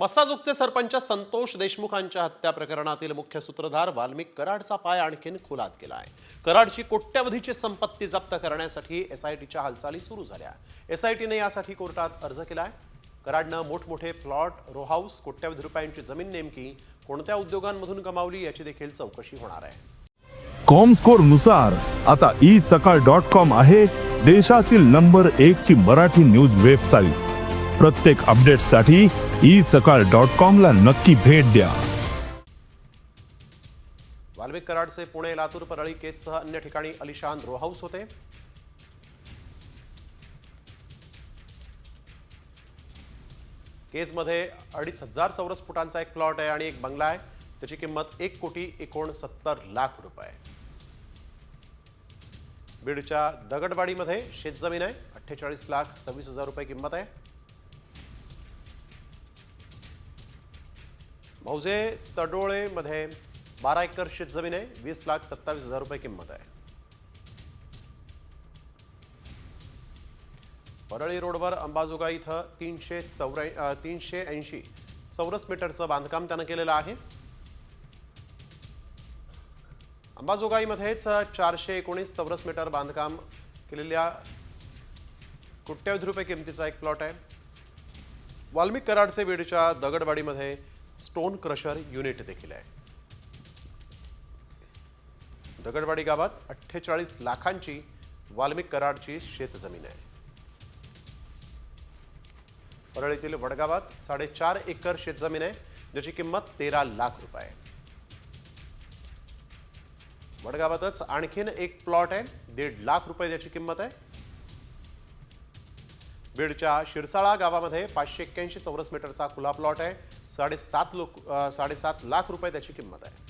मसाजुकचे सरपंच संतोष देशमुखांच्या हत्या प्रकरणातील मुख्य सूत्रधार वाल्मिक कराडचा पाय आणखीन खुलात केला आहे कराडची कोट्यवधीची संपत्ती जप्त करण्यासाठी एसआयटीच्या हालचाली सुरू झाल्या. एसआयटीने यासाठी कोर्टात अर्ज केला आहे कराडनं मोठमोठे प्लॉट रोहाऊस कोट्यवधी रुपयांची जमीन नेमकी कोणत्या उद्योगांमधून कमावली याची देखील चौकशी होणार आहे. कॉमस्कोरनुसार आता ई सकाळ डॉट कॉम आहे देशातील नंबर एक ची मराठी न्यूज वेबसाईट प्रत्येक अपडेटसाठी ई सकाळ डॉट कॉमला नक्की भेट द्या. वाल्मिक कराडचे पुणे लातूर परळी केजसह अन्य ठिकाणी अलिशान रो हाऊस होते. केजमध्ये अडीच हजार चौरस फुटांचा एक प्लॉट आहे आणि एक बंगला आहे. त्याची किंमत एक कोटी एकोणसत्तर लाख रुपये. बीडच्या दगडवाडीमध्ये शेतजमीन आहे. अठ्ठेचाळीस लाख सव्वीस हजार रुपये किंमत आहे. मौजे तडोळेमध्ये बारा एकर शेतजमीन आहे. वीस लाख सत्तावीस हजार रुपये किंमत आहे. परळी रोडवर अंबाजोगाई इथं तीनशे चौऱ्या तीनशे ऐंशी चौरस मीटरचं बांधकाम त्यानं केलेलं आहे. अंबाजोगाईमध्येच चारशे एकोणीस चौरस मीटर बांधकाम केलेल्या कोट्यावधी रुपये किमतीचा एक प्लॉट आहे. वाल्मिक कराडचे बीडच्या दगडवाडीमध्ये स्टोन क्रशर युनिट देखील आहे. दगडवाडी गावात अठ्ठेचाळीस लाखांची वाल्मिक कराडची शेतजमीन आहे. परळीतील वडगावात साडेचार एकर शेतजमीन आहे ज्याची किंमत तेरा लाख रुपये आहे. वडगावातच आणखीन एक प्लॉट आहे दीड लाख रुपये त्याची किंमत आहे. बीडच्या शिरसाळा गावामध्ये पाचशे एक्क्याऐंशी चौरस मीटरचा खुला प्लॉट आहे साडेसात लोक साडेसात लाख रुपये त्याची किंमत आहे.